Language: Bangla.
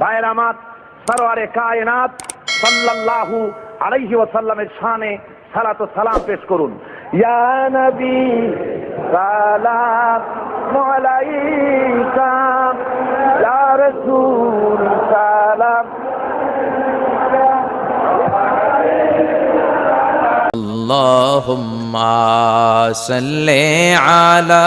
ভাইয়ের আমার সরোয়ারে কায়নাত সাল্লাল্লাহু আলাইহি ওয়াসাল্লামের শানে সালাত ও সালাম পেশ করুন ইয়া নবী সালাম আলাইকা ইয়া রাসূল সালাম اللهم صل على